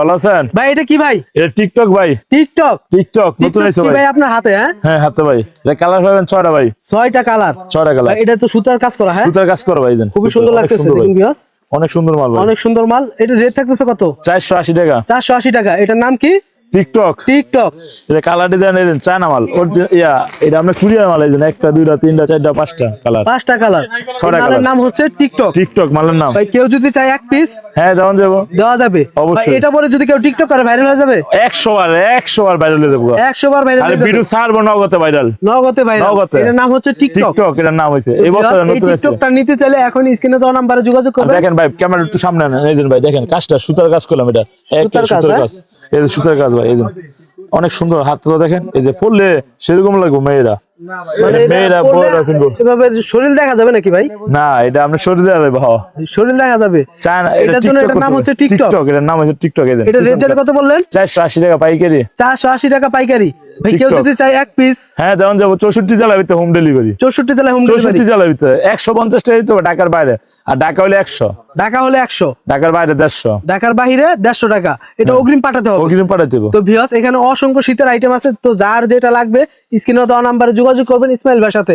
ভালো আছেন? ভাই এটা কি ভাই? এটা টিকটক ভাই। টিকটক টিকটক নতুন আইছে ভাই। ভাই আপনার হাতে হ্যাঁ? হ্যাঁ হাতে ভাই। এটা কালার পাবেন ভাই। ছয়টা কালার কালার এটা তো সুতার কাজ করা হ্যাঁ? সুতার কাজ করো ভাই দেন। সুন্দর লাগতেছে দেখুন অনেক সুন্দর মাল অনেক সুন্দর মাল। এটা রেট থাকতেছে কত? চারশো আশি টাকা। চারশো আশি টাকা। এটার নাম কি? টিকটক টিকটক এটা কালার ডিজাইন এই চায়না মাল। ওর ইয়া এটা কুরিয়ার মাল একটা দুইটা তিনটা চারটা পাঁচটা কালার পাঁচটা কালার মালের colour। নাম হচ্ছে টিকটক টিকটক মালের নাম। ভাই কেউ যদি চায় এক পিস হ্যাঁ যাব। দেওয়া যাবে। অবশ্যই। এটা পরে যদি কেউ টিকটক করে ভাইরাল হয়ে যাবে? একশো বার একশো বার ভাইরাল হয়ে যাব একশো বার ভাইরাল আরে ভিডিও ছাড়বো নগদে ভাইরাল নগদে ভাইরাল নগদে। এটার নাম হচ্ছে টিকটক টিকটক এটার নাম হয়েছে। এই বছর নতুন আছে টিকটকটা নিতে চাইলে এখন স্ক্রিনে দেওয়া নাম্বারে যোগাযোগ করবেন। দেখেন ভাই ক্যামেরা একটু সামনে আনেন। এই দিন ভাই দেখেন কাজটা সুতার কাজ করলাম এটা। সুতার কাজ, হ্যাঁ? কাজ। এই যে সুতার কাজ ভাই এই অনেক সুন্দর হাতটা দেখেন এই যে পড়লে সেরকম লাগবে মেয়েরা। মানে মেয়েরা বড়রা কিনবো। এভাবে শরীর দেখা যাবে নাকি ভাই? না এটা আপনার শরীরে যাবে ভাও শরীর দেখা যাবে? চায়না জন্য এটার নাম হচ্ছে টিকটক টিকটক এটার নাম হচ্ছে টিকটক এটা কত বললেন? চারশো আশি টাকা পাইকারি। চারশো আশি টাকা পাইকারি। ভাই কেউ যদি চায় এক পিস হ্যাঁ যাব। চৌষট্টি ভিতরে হোম ডেলিভারি চৌষট্টি জেলায় হোম চৌষট্টি ভিতরে। একশো পঞ্চাশ টাকা দিতে হবে ঢাকার বাইরে। আর ঢাকা হলে একশো। ঢাকা হলে একশো। ঢাকার বাইরে দেড়শো। ঢাকার বাইরে দেড়শো টাকা। এটা অগ্রিম পাঠাতে হবে। অগ্রিম পাঠাতে হবে। তো এখানে অসংখ্য শীতের আইটেম আছে। তো যার যেটা লাগবে স্ক্রিনে দেওয়া নাম্বারে যোগাযোগ করবেন ইসমাইল ভাইয়ের সাথে।